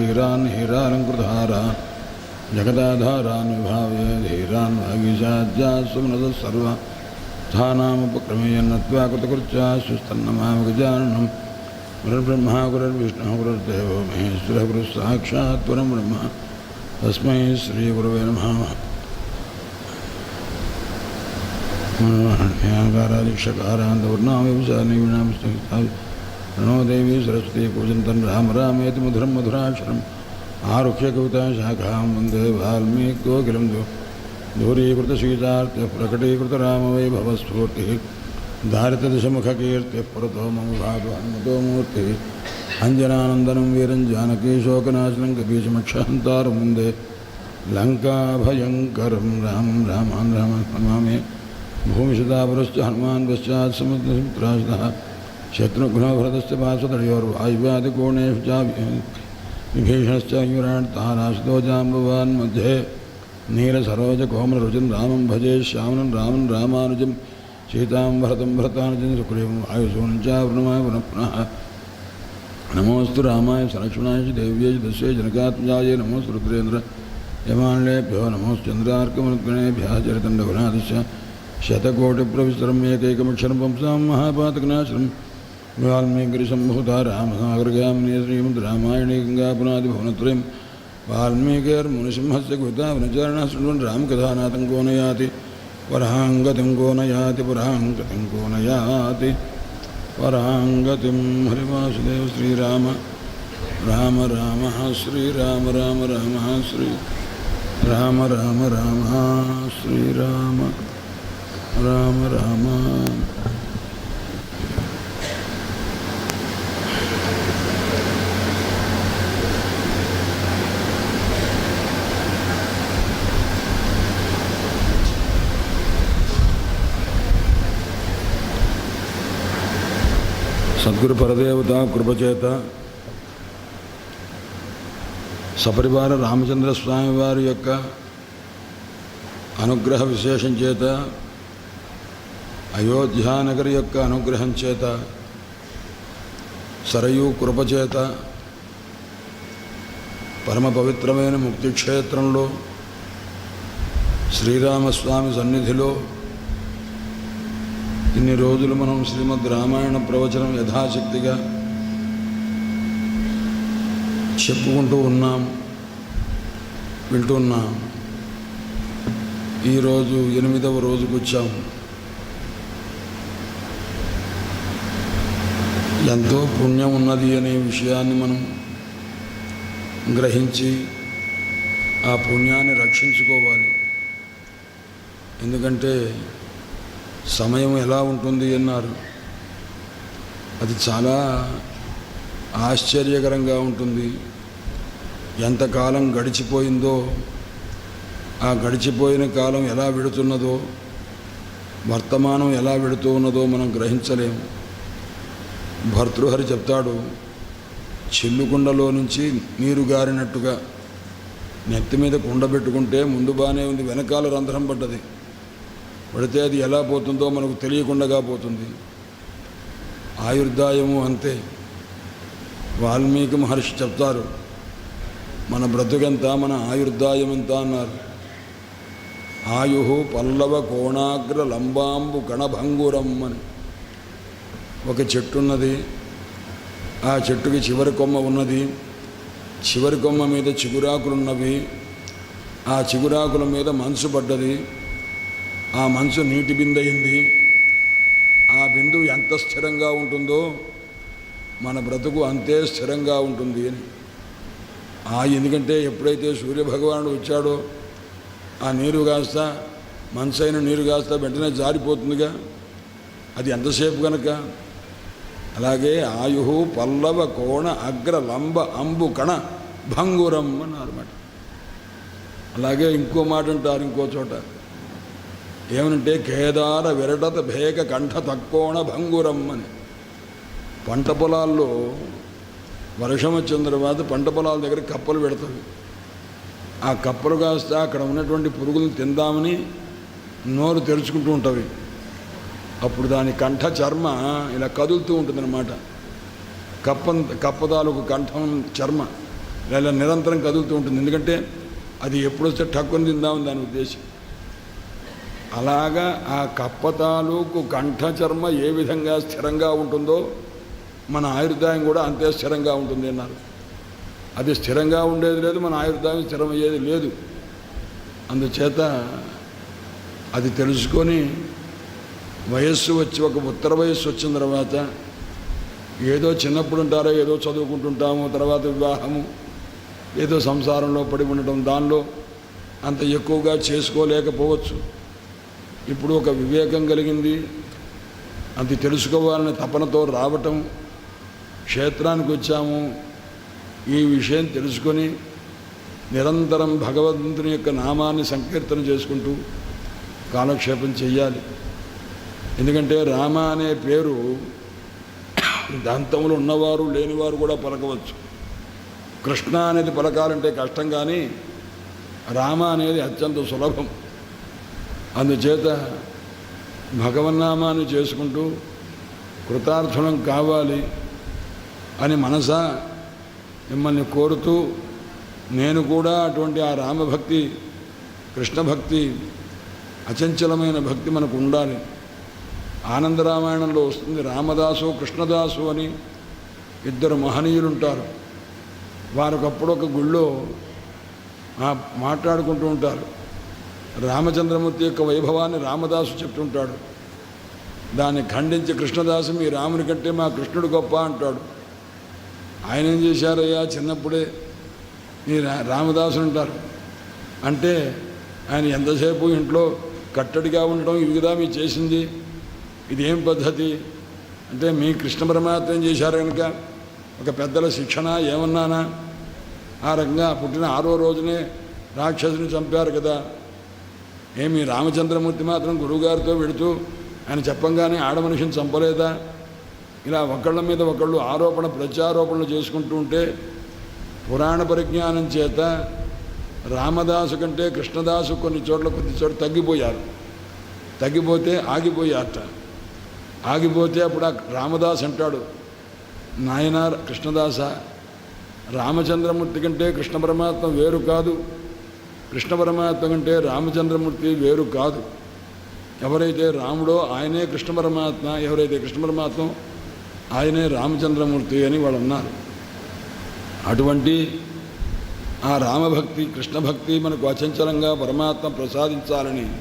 वीरान् हीरान् कृतहारान् जगदाधारान् विभाव्य धीरान् वागीशाद्यासुमृतः सर्वान् स्थानामुपक्रमेयन्नत्वा कृतकृत्या सुस्तन्नमामगजाननं गुरुर्ब्रह्मा गुरुर्विष्णुः गुरुर्देवो महेश्वरः गुरुस्साक्षात् परं ब्रह्म तस्मै श्रीगुरवे नमः। मनोहरण्याकारादिक्षकारान्तवर्णाविवसानिविणां संस्थाप्य प्रणो देवी सरस्वती पूजन्तं राम रामेति मधुरं मधुराक्षरम्। आरुह्य कविता शाखां वंदे वाल्मीकोकिलं दो। दूरीकृतशीतार्थ्यः प्रकटीकृतरामवैभवस्फूर्तिः धारितदशमुखकीर्तिः पुरतो मम भागो हनुमतो मूर्तिः। अञ्जनानन्दनं वीरं जानकीशोकनाशनं कपीशमक्षहन्तारं वंदे। लङ्काभयङ्करं रामं रामान् रामं नमामि। भूमिशतापुरश्च हनुमान् पश्चात् समुद्रसमुद्रास्तः శత్రుఘ్నో భరతస్థిపాసుతయోరు ఆయువాదికోణేషు చ విభీషణశ్చాయురాణ్తారాశితో జాంబవాన్ మధ్యే నీలసరోజ కోమలరుజం రామం భజే శ్యామనం రామం రామానుజం సీతాం భరతం భరతానుజం సుగ్రీవం ఆయుషూణం చావృణమా పునః నమోస్తు రామాయ సలక్ష్మణాయ దేవ్యై దశే జనకాత్మజాయ నమోస్తు రుద్రేంద్ర యమాన్లేభ్యో నమోశ్చంద్రార్కమనుగణేభ్యः చరితండగుణాదిశ శతకోటిప్రవిశ్రమ్యేకైకమక్షరం పుంసాం మహాపాతకనాశ్రం शतकोटिप्रविस्तरम् एकैकमक्षरं पुंसां महापातकनाशनं वाल्मीकिरिसम्भूता रामसागरगामिनी श्रीमद् रामायणे गङ्गापुनादिभुवनत्रयं वाल्मीकिर्मुनिसिंहस्य कवितावनचरणः शृण्वन् रामकथानाथं को न याति पराङ्गतिं को न याति पराङ्गतिं को न याति पराङ्गतिं हरिवासुदेव श्रीराम राम राम श्रीराम राम राम श्री राम राम राम श्रीराम राम राम సద్గురు పరదేవత కృపచేత. సపరివార రామచంద్ర స్వామి వారి యొక్క అనుగ్రహ విశేషం చేత అయోధ్యానగరి యొక్క అనుగ్రహం చేత సరయూ కృపచేత పరమ పవిత్రమైన ముక్తిక్షేత్రంలో శ్రీరామస్వామి సన్నిధిలో ఇన్ని రోజులు మనం శ్రీమద్ రామాయణ ప్రవచనం యథాశక్తిగా చెప్పుకుంటూ ఉన్నాం వింటున్నాం ఈరోజు ఎనిమిదవ రోజుకు వచ్చాం ఎంతో పుణ్యం ఉన్నది అనే విషయాన్ని మనం గ్రహించి ఆ పుణ్యాన్ని రక్షించుకోవాలి. ఎందుకంటే సమయం ఎలా ఉంటుంది అన్నారు. అది చాలా ఆశ్చర్యకరంగా ఉంటుంది. ఎంతకాలం గడిచిపోయిందో ఆ గడిచిపోయిన కాలం ఎలా వెడుతున్నదో వర్తమానం ఎలా వెడుతూ ఉన్నదో మనం గ్రహించలేము భర్తృహరి చెప్తాడు చిల్లుకుండలో నుంచి నీరు గారినట్టుగా నెత్తి మీద కుండ పెట్టుకుంటే ముందు బాగానే ఉంది వెనకాల రంధ్రం పడ్డది. పడితే అది ఎలా పోతుందో మనకు తెలియకుండా పోతుంది. ఆయుర్దాయము అంతే. వాల్మీకి మహర్షి చెప్తారు మన బ్రతుకెంత మన ఆయుర్దాయం ఎంత అన్నారు. ఆయు పల్లవ కోణాగ్ర లంబాంబు గణభంగురం అని. ఒక చెట్టు ఉన్నది ఆ చెట్టుకి చివరి కొమ్మ ఉన్నది చివరి కొమ్మ మీద చిగురాకులున్నవి ఆ చిగురాకుల మీద మనసు పడ్డది ఆ మనసు నీటి బిందయింది. ఆ బిందువు ఎంత స్థిరంగా ఉంటుందో మన బ్రతుకు అంతే స్థిరంగా ఉంటుంది అని. ఆ ఎందుకంటే ఎప్పుడైతే సూర్యభగవానుడు వచ్చాడో ఆ నీరు కాస్త మనసైన నీరు కాస్త వెంటనే జారిపోతుందిగా. అది ఎంతసేపు కనుక అలాగే ఆయు పల్లవ కోణ అగ్ర లంబ అంబు కణ భంగురం అన్నారు అలాగే ఇంకో మాట అంటారు ఇంకో చోట. ఏమనంటే కేదార విరటత భేక కంఠ తక్కోణ భంగురం అని పంట పొలాల్లో వర్షం వచ్చిన తర్వాత పంట పొలాల దగ్గర కప్పలు పెడతాయి ఆ కప్పలు కాస్త అక్కడ ఉన్నటువంటి పురుగులను తిందామని నోరు తెరుచుకుంటూ ఉంటవి. అప్పుడు దాని కంఠ చర్మ ఇలా కదులుతూ ఉంటుందన్నమాట. కప్ప కప్ప తాలూకు కంఠం చర్మ ఇలా నిరంతరం కదులుతూ ఉంటుంది. ఎందుకంటే అది ఎప్పుడొస్తే టక్కుని తిందామని దాని ఉద్దేశం. అలాగా ఆ కప్ప తాలూకు కంఠచర్మ ఏ విధంగా స్థిరంగా ఉంటుందో మన ఆయుర్దాయం కూడా అంతే స్థిరంగా ఉంటుంది అన్నారు. అది స్థిరంగా ఉండేది లేదు మన ఆయుర్దాయం స్థిరమయ్యేది లేదు. అందుచేత అది తెలుసుకొని వయస్సు వచ్చి ఒక ఉత్తర వయస్సు వచ్చిన తర్వాత ఏదో చిన్నప్పుడు ఉంటారో ఏదో చదువుకుంటుంటాము తర్వాత వివాహము ఏదో సంసారంలో పడి ఉండటం దానిలో అంత ఎక్కువగా చేసుకోలేకపోవచ్చు. ఇప్పుడు ఒక వివేకం కలిగింది. అది తెలుసుకోవాలనే తపనతో రావటం క్షేత్రానికి వచ్చాము. ఈ విషయం తెలుసుకొని నిరంతరం భగవంతుని యొక్క నామాన్ని సంకీర్తన చేసుకుంటూ కాలక్షేపం చెయ్యాలి. ఎందుకంటే రామ అనే పేరు దంతములు ఉన్నవారు లేనివారు కూడా పలకవచ్చు. కృష్ణ అనేది పలకాలంటే కష్టం కానీ రామ అనేది అత్యంత సులభం. అందుచేత భగవన్నామాన్ని చేసుకుంటూ కృతార్థులం కావాలి అని మనస మిమ్మల్ని కోరుతూ నేను కూడా అటువంటి ఆ రామభక్తి కృష్ణభక్తి అచంచలమైన భక్తి మనకు ఉండాలి. ఆనందరామాయణంలో వస్తుంది రామదాసు కృష్ణదాసు అని ఇద్దరు మహనీయులు ఉంటారు వారికప్పుడు ఒక గుళ్ళో మాట్లాడుకుంటూ ఉంటారు. రామచంద్రమూర్తి యొక్క వైభవాన్ని రామదాసు చెప్తుంటాడు. దాన్ని ఖండించి కృష్ణదాసు మీ రాముని కంటే మా కృష్ణుడు గొప్ప అంటాడు. ఆయన ఏం చేశారయ్యా? చిన్నప్పుడే మీ రా రామదాసు అంటారు. అంటే ఆయన ఎంతసేపు ఇంట్లో కట్టడిగా ఉండటం ఇది కదా మీ చేసింది? ఇదేం పద్ధతి? అంటే మీ కృష్ణ పరమాత్మ ఏం చేశారు కనుక? ఒక పెద్దల శిక్షణ ఏమన్నానా? ఆ రకంగా పుట్టిన ఆరో రోజునే రాక్షసుని చంపారు కదా. ఏమి రామచంద్రమూర్తి మాత్రం గురువుగారితో వెడుతూ ఆయన చెప్పంగానే ఆడమనిషిని చంపలేదా? ఇలా ఒకళ్ళ మీద ఒకళ్ళు ఆరోపణ ప్రత్యారోపణలు చేసుకుంటూ ఉంటే పురాణ పరిజ్ఞానం చేత రామదాసు కంటే కృష్ణదాసు కొన్ని చోట్ల కొద్ది చోట్ల తగ్గిపోయారు. తగ్గిపోతే ఆగిపోయారట. ఆగిపోతే అప్పుడు ఆ రామదాస్ అంటాడు నాయన కృష్ణదాస రామచంద్రమూర్తి కంటే కృష్ణ పరమాత్మ వేరు కాదు. కృష్ణ పరమాత్మ కంటే రామచంద్రమూర్తి వేరు కాదు. ఎవరైతే రాముడో ఆయనే కృష్ణ పరమాత్మ ఎవరైతే కృష్ణ పరమాత్మ ఆయనే రామచంద్రమూర్తి అని వాళ్ళు అన్నారు. అటువంటి ఆ రామభక్తి కృష్ణభక్తి మనకు అచంచలంగా పరమాత్మ ప్రసాదించాలని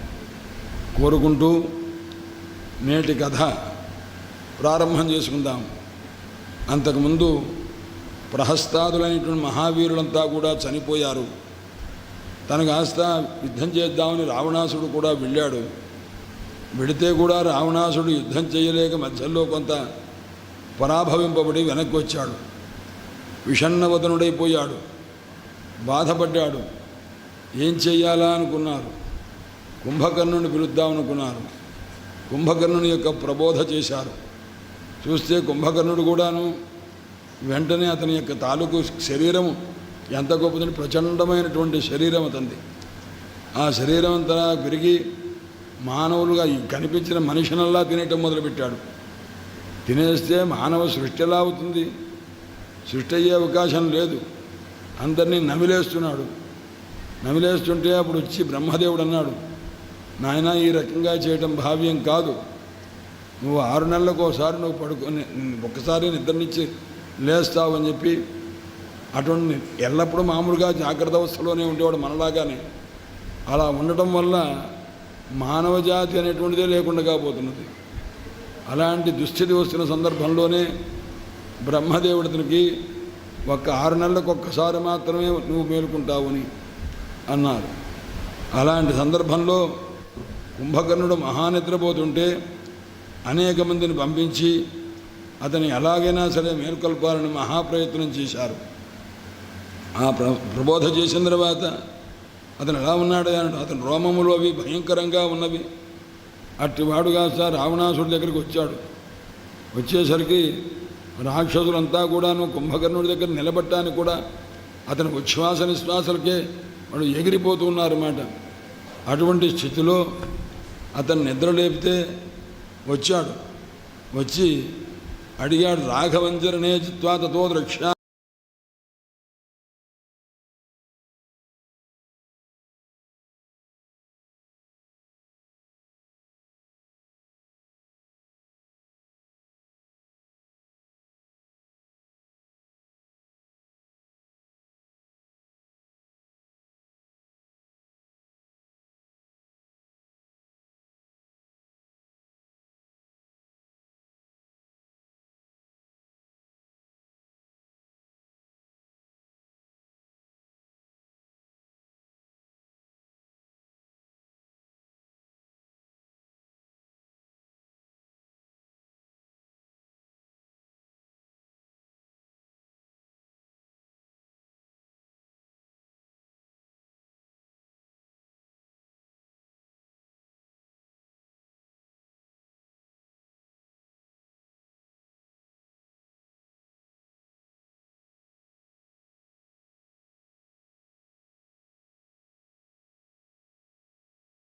కోరుకుంటూ నేటి కథ ప్రారంభం చేసుకుందాం. అంతకుముందు ప్రహస్తాదులైనటువంటి మహావీరులంతా కూడా చనిపోయారు. తను కాస్త యుద్ధం చేద్దామని రావణాసుడు కూడా వెళ్ళాడు. వెడితే కూడా రావణాసుడు యుద్ధం చేయలేక మధ్యలో కొంత పరాభవింపబడి వెనక్కి వచ్చాడు. విషన్నవదనుడైపోయాడు బాధపడ్డాడు. ఏం చెయ్యాలా అనుకున్నారు. కుంభకర్ణుని పిలుద్దామనుకున్నారు కుంభకర్ణుని యొక్క ప్రబోధ చేశారు. చూస్తే కుంభకర్ణుడు కూడాను వెంటనే అతని యొక్క తాలూకు శరీరము ఎంత గొప్పదని ప్రచండమైనటువంటి శరీరం అతంది. ఆ శరీరం అంతా పెరిగి మానవులుగా కనిపించిన మనిషినల్లా తినేయటం మొదలుపెట్టాడు. తినేస్తే మానవ సృష్టి ఎలా అవుతుంది. సృష్టి అయ్యే అవకాశం లేదు. అందరినీ నమిలేస్తున్నాడు. నమిలేస్తుంటే అప్పుడు వచ్చి బ్రహ్మదేవుడు అన్నాడు నాయన ఈ రకంగా చేయటం భావ్యం కాదు. నువ్వు ఆరు నెలలకు ఒకసారి నువ్వు పడుకొని ఒక్కసారి నిద్రనిచ్చి లేస్తావు అని చెప్పి అటువంటి ఎల్లప్పుడూ మామూలుగా జాగ్రత్త అవస్థలోనే ఉండేవాడు మనలాగానే. అలా ఉండటం వల్ల మానవ జాతి అనేటువంటిదే లేకుండా పోతున్నది అలాంటి దుస్థితి వస్తున్న సందర్భంలోనే బ్రహ్మదేవుడికి ఒక్క ఆరు నెలలకు ఒక్కసారి మాత్రమే నువ్వు మేలుకుంటావని అన్నారు. అలాంటి సందర్భంలో కుంభకర్ణుడు మహానిద్రపోతుంటే అనేక మందిని పంపించి అతని ఎలాగైనా సరే మేల్కొల్పాలని మహాప్రయత్నం చేశారు. ఆ ప్ర ప్రబోధ చేసిన తర్వాత అతను ఎలా ఉన్నాడు అన్నాడు. అతను రోమములు అవి భయంకరంగా ఉన్నవి. అట్టివాడుగా సార్ రావణాసుడి దగ్గరికి వచ్చాడు. వచ్చేసరికి రాక్షసులంతా కూడాను కుంభకర్ణుడి దగ్గర నిలబట్టడానికి కూడా అతని ఉచ్ఛ్వాస నిశ్వాసలకే వాడు ఎగిరిపోతూ ఉన్నారన్నమాట. అటువంటి స్థితిలో అతను నిద్ర లేపితే వచ్చాడు. వచ్చి అడిగాడు రాఘవంజరనే చిత్వా తతో ద్రక్ష్యా